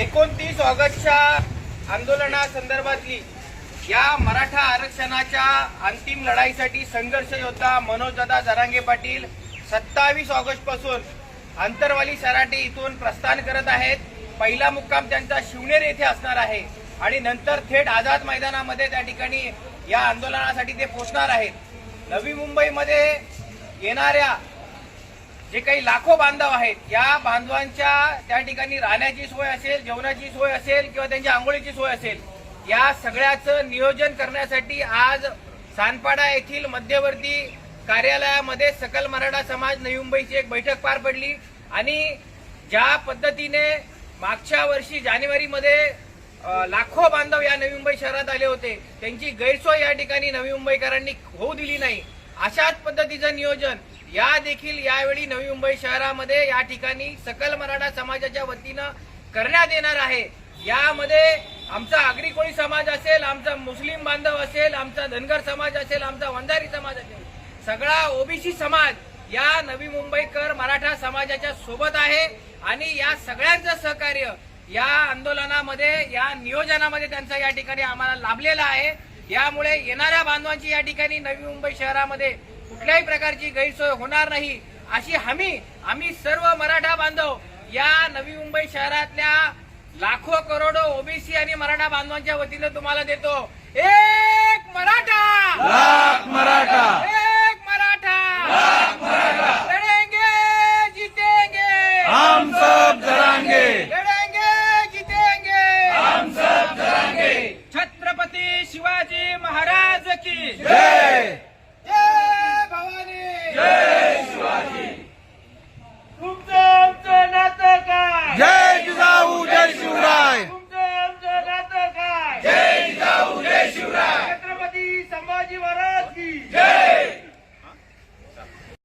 एकोणतीस ऑगस्टच्या आंदोलनासंदर्भातली या मराठा आरक्षणाच्या अंतिम लढाईसाठी संघर्ष योद्धा मनोजदादा जरांगे पाटील सत्तावीस ऑगस्टपासून आंतरवाली सराटे इथून प्रस्थान करत आहेत. पहिला मुक्काम त्यांचा शिवनेर येथे असणार आहे आणि नंतर थेट आझाद मैदानामध्ये त्या ठिकाणी या आंदोलनासाठी ते पोचणार आहेत. नवी मुंबईमध्ये येणाऱ्या जे काही लाखो बांधव आहेत या बांधवांच्या त्या ठिकाणी राहण्याची सोय असेल जेवणाची सोय असेल किंवा त्यांच्या आंघोळीची सोय असेल या सगळ्याचं नियोजन करण्यासाठी आज सानपाडा येथील मध्यवर्ती कार्यालयामध्ये सकल मराठा समाज नवी मुंबईची एक बैठक पार पडली आणि ज्या पद्धतीने मागच्या वर्षी जानेवारीमध्ये लाखो बांधव या नवी मुंबई शहरात आले होते त्यांची गैरसोय या ठिकाणी नवी मुंबईकरांनी होऊ दिली नाही. अशाच पद्धतीचं नियोजन या देखील यावेळी नवी मुंबई शहरामध्ये या ठिकाणी सकल मराठा समाजाच्या वतीनं करण्यात येणार आहे. यामध्ये आमचा आगरी कोळी समाज असेल आमचा मुस्लिम बांधव असेल आमचा धनगर समाज असेल आमचा वंजारी समाज असेल सगळा ओबीसी समाज या नवी मुंबईकर मराठा समाजाच्या सोबत आहे आणि या सगळ्यांचं सहकार्य या आंदोलनामध्ये या नियोजनामध्ये त्यांचा या ठिकाणी आम्हाला लाभलेला आहे. यामुळे येणाऱ्या बांधवांची या ठिकाणी नवी मुंबई शहरामध्ये कुठल्याही प्रकारची गैरसोय होणार नाही. अशी हमी आम्ही सर्व मराठा बांधव या नवी मुंबई शहरातल्या लाखो करोडो ओबीसी आणि मराठा बांधवांच्या वतीनं तुम्हाला देतो. एक मराठा! लाख मराठा! एक मराठा! लाख मराठा! लढेंगे जितेंगे! हम सब जरांगे! लढेंगे जितेंगे! हम सब जरांगे! छत्रपती शिवाजी महाराज की जय!